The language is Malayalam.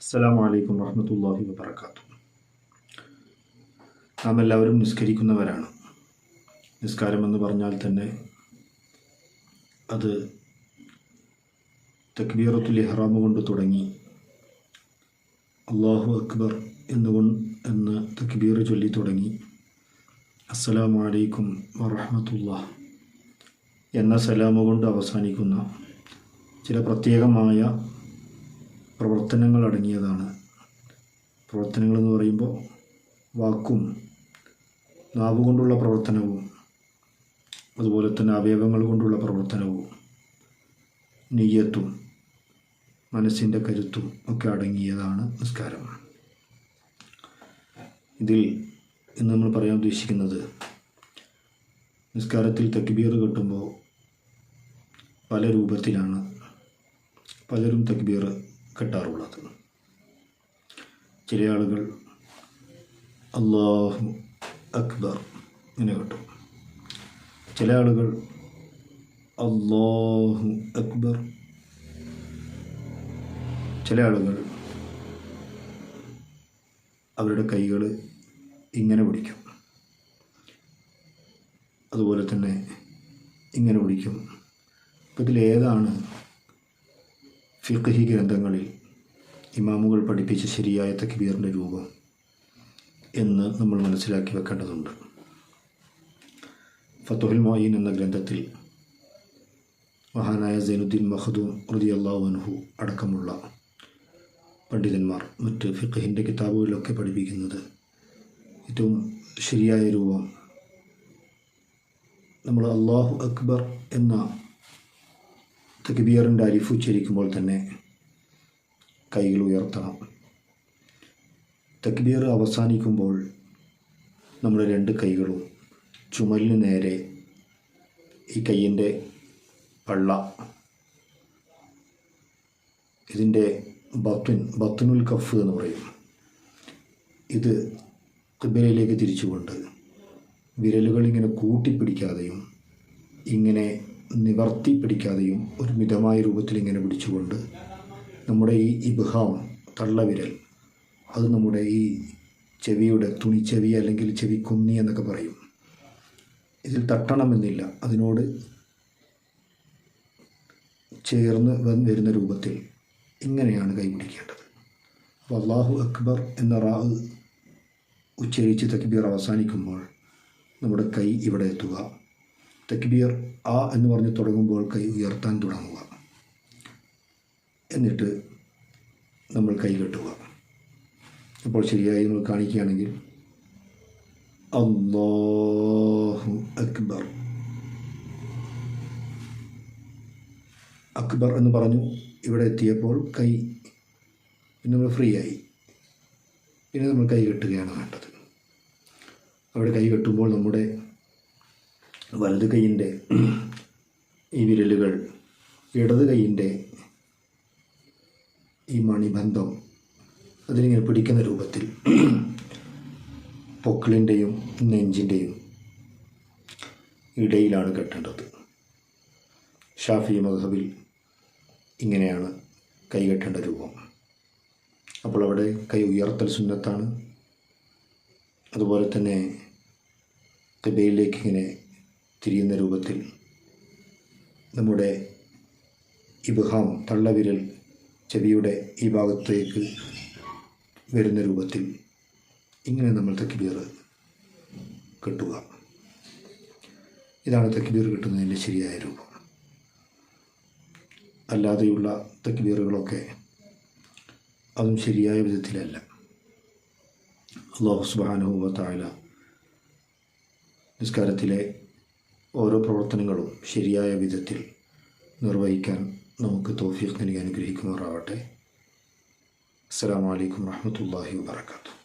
അസ്സലാമു വലൈക്കും വറഹ്മത്തുള്ളാഹി വബറകാതുഹു. നാം എല്ലാവരും നിസ്കരിക്കുന്നവരാണ്. നിസ്കാരമെന്ന് പറഞ്ഞാൽ തന്നെ അത് തക്ബീറത്തുൽ ഇഹ്റാമ് കൊണ്ട് തുടങ്ങി അള്ളാഹു അക്ബർ എന്നുകൊണ്ട് എന്ന് തക്ബീർ ചൊല്ലി തുടങ്ങി. അസ്സലാമു വലൈക്കും വറഹ്മത്തുള്ളാഹ്. എന്ന സലാമ കൊണ്ട് അവസാനിക്കുന്ന ചില പ്രത്യേകമായ പ്രവർത്തനങ്ങൾ അടങ്ങിയതാണ് പ്രവർത്തനങ്ങൾ എന്ന് പറയുമ്പോൾ വാക്കും നാവ് കൊണ്ടുള്ള പ്രവർത്തനവും അതുപോലെ തന്നെ അവയവങ്ങൾ കൊണ്ടുള്ള പ്രവർത്തനവും നെയ്യത്തും മനസ്സിന്റെ കരുത്തും ഒക്കെ അടങ്ങിയതാണ് നിസ്കാരം. ഇതിൽ ഇന്ന് നമ്മൾ പറയാൻ ഉദ്ദേശിക്കുന്നത് നിസ്കാരത്തിൽ തക്ബീർ കിട്ടുമ്പോൾ പല രൂപത്തിലാണ്. പലരും തക്ബീർ കെട്ടാറുള്ളത് ചില ആളുകൾ അള്ളാഹു അക്ബർ ഇങ്ങനെ കിട്ടും. ചില ആളുകൾ അള്ളാഹു അക്ബർ ചില ആളുകൾ അവരുടെ കൈകൾ ഇങ്ങനെ പിടിക്കും. അതുപോലെ തന്നെ ഇങ്ങനെ പിടിക്കും. അപ്പോൾ ഇതിലേതാണ് ഫിഖഹി ഗ്രന്ഥങ്ങളിൽ ഇമാമുകൾ പഠിപ്പിച്ച ശരിയായ തക്ബീറിന്റെ രൂപം എന്ന് നമ്മൾ മനസ്സിലാക്കി വെക്കേണ്ടതുണ്ട്. ഫത്തുഹുൽ മൊയ്യീൻ എന്ന ഗ്രന്ഥത്തിൽ മഹാനായ സൈനുദ്ദീൻ മഹദൂം അള്ളാഹു അൻഹു അടക്കമുള്ള പണ്ഡിതന്മാർ മറ്റ് ഫിഖഹിന്റെ കിതാബുകളിലൊക്കെ പഠിപ്പിക്കുന്നത് ഏറ്റവും ശരിയായ രൂപം. നമ്മൾ അള്ളാഹു അക്ബർ എന്ന തക്ബീറിന്റെ അരിഫ് ഉച്ചരിക്കുമ്പോൾ തന്നെ കൈകൾ ഉയർത്തണം. തക്ബീർ അവസാനിക്കുമ്പോൾ നമ്മുടെ രണ്ട് കൈകളും ചുമലിന് നേരെ ഈ കൈയിന്റെ പള്ള ഇതിന്റെ ബത്തുൻ ബത്തുനുൽ കഫ് എന്ന് പറയും. ഇത് കിബിലയിലേക്ക് തിരിച്ചുകൊണ്ട് വിരലുകൾ ഇങ്ങനെ കൂട്ടിപ്പിടിക്കാതെയും ഇങ്ങനെ നിവർത്തി പിടിക്കാതെയും ഒരു മിതമായ രൂപത്തിൽ ഇങ്ങനെ പിടിച്ചുകൊണ്ട് നമ്മുടെ ഈ ഇബ്ഹാം തള്ളവിരൽ അത് നമ്മുടെ ഈ ചെവിയുടെ തുണിച്ചെവി അല്ലെങ്കിൽ ചെവി കുന്നി എന്നൊക്കെ പറയും. ഇതിൽ തട്ടണമെന്നില്ല. അതിനോട് ചേർന്ന് വരുന്ന രൂപത്തിൽ ഇങ്ങനെയാണ് കൈപിടിക്കേണ്ടത് അപ്പോൾ അള്ളാഹു അക്ബർ എന്ന റാവ് ഉച്ചരിച്ച് തക്ബീർ അവസാനിക്കുമ്പോൾ നമ്മുടെ കൈ ഇവിടെ എത്തുക. തക്ബീർ ആ എന്ന് പറഞ്ഞ് തുടങ്ങുമ്പോൾ കൈ ഉയർത്താൻ തുടങ്ങുക. എന്നിട്ട് നമ്മൾ കൈ കെട്ടുക. അപ്പോൾ ശരിയായി നമ്മൾ കാണിക്കുകയാണെങ്കിൽ അള്ളാഹു അക്ബർ. അക്ബർ എന്ന് പറഞ്ഞു ഇവിടെ എത്തിയപ്പോൾ കൈ പിന്നെ നമ്മൾ ഫ്രീ ആയി പിന്നെ നമ്മൾ കൈ കെട്ടുകയാണ് വേണ്ടത് അവിടെ കൈ കെട്ടുമ്പോൾ നമ്മുടെ വലത് കൈയിന്റെ ഈ വിരലുകൾ ഇടത് കൈയിന്റെ ഈ മണിബന്ധം അതിലിങ്ങനെ പിടിക്കുന്ന രൂപത്തിൽ പൊക്കിളിന്റെയും നെഞ്ചിന്റെയും ഇടയിലാണ് കെട്ടേണ്ടത്. ഷാഫി മധബിൽ ഇങ്ങനെയാണ് കൈ കെട്ടേണ്ട രൂപം. അപ്പോൾ അവിടെ കൈ ഉയർത്തൽ സുന്നത്താണ്. അതുപോലെ തന്നെ കബയിലേക്ക് ഇങ്ങനെ തിരിയുന്ന രൂപത്തിൽ നമ്മുടെ ഇബ്ഹാം തള്ളവിരൽ ചെവിയുടെ ഈ ഭാഗത്തേക്ക് വരുന്ന രൂപത്തിൽ ഇങ്ങനെ നമ്മൾ തക്ബീർ കെട്ടുക. ഇതാണ് തക്ബീർ കിട്ടുന്നതിന്റെ ശരിയായ രൂപം. അല്ലാതെയുള്ള തക്ബീറുകളൊക്കെ അതും ശരിയായ വിധത്തിലല്ല. അള്ളാഹു സുബാനുഭവ താല നിസ്കാരത്തിലെ ഓരോ പ്രവർത്തനങ്ങളും ശരിയായ വിധത്തിൽ നിർവഹിക്കാൻ നമുക്ക് തോഫീഖ് നൽകി അനുഗ്രഹിക്കുന്നവരാവട്ടെ അസ്സാം വലൈക്കും വാഹമത്തല്ലാഹി വാത്തു